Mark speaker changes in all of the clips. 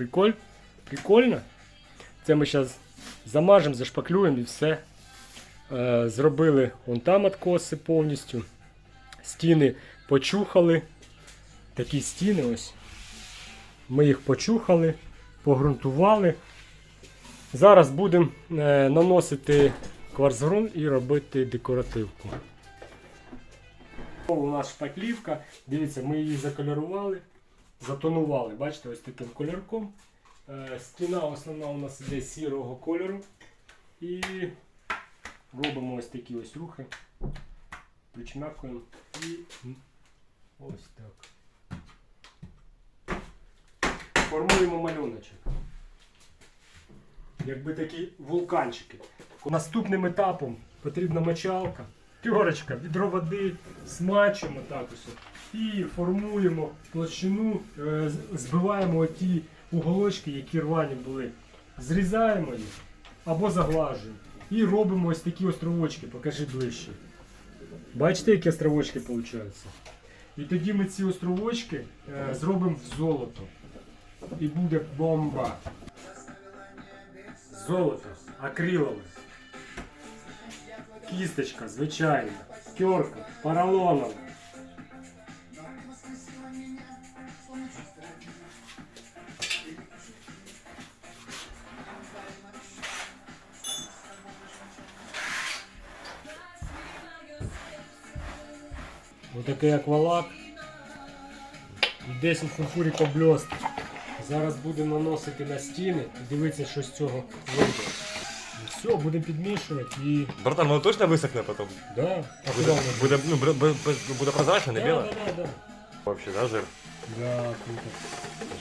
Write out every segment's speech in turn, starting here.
Speaker 1: Приколь? Прикольно? Це ми зараз замажемо, зашпаклюємо і все. Е, зробили вон там откоси повністю. Стіни почухали. Такі стіни ось. Ми їх почухали, погрунтували. Зараз будемо е, наносити кварцгрунт і робити декоративку. У нас шпаклівка. Дивіться, ми її закольорували, затонували. Бачите, ось таким кольорком. Е, Стіна основна у нас іде сірого кольору. І робимо ось такі ось рухи. Причмякуємо і ось так. Формуємо малюночок. Якби такі вулканчики. Наступним етапом потрібна мочалка, тьорочка, відро води, смачимо так ось. І формуємо площину, е, збиваємо ті уголочки, які рвані були. Зрізаємо їх або заглажуємо. І робимо ось такі островочки, покажи ближче. Бачите, які островочки виходять? І тоді ми ці островочки е, зробимо в золото. І буде бомба. Золото, акрилове. Кісточка, звичайна. Терка, поролонова. Отакий аквалак. І 10 фурфурів обльост. Зараз будемо наносити на стіни і дивитися, що з цього вийде. Все, будемо підмішувати і.
Speaker 2: Братан, воно точно висохне потім?
Speaker 1: Да, а куди
Speaker 2: Буде,
Speaker 1: воно
Speaker 2: буде, ну, буде, буде прозрачне, не
Speaker 1: Да,
Speaker 2: біле?
Speaker 1: да, да, да.
Speaker 2: Вообще, да, жир?
Speaker 1: Да, круто.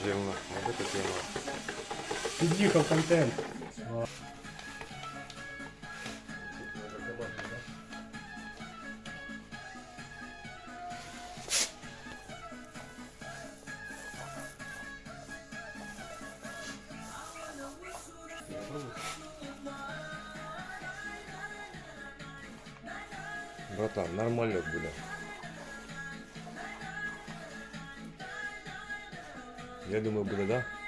Speaker 2: Жирно. Вот это тема.
Speaker 1: Під'їхав контент. А.
Speaker 2: Братан, нормально буде. Я думаю, буде, да?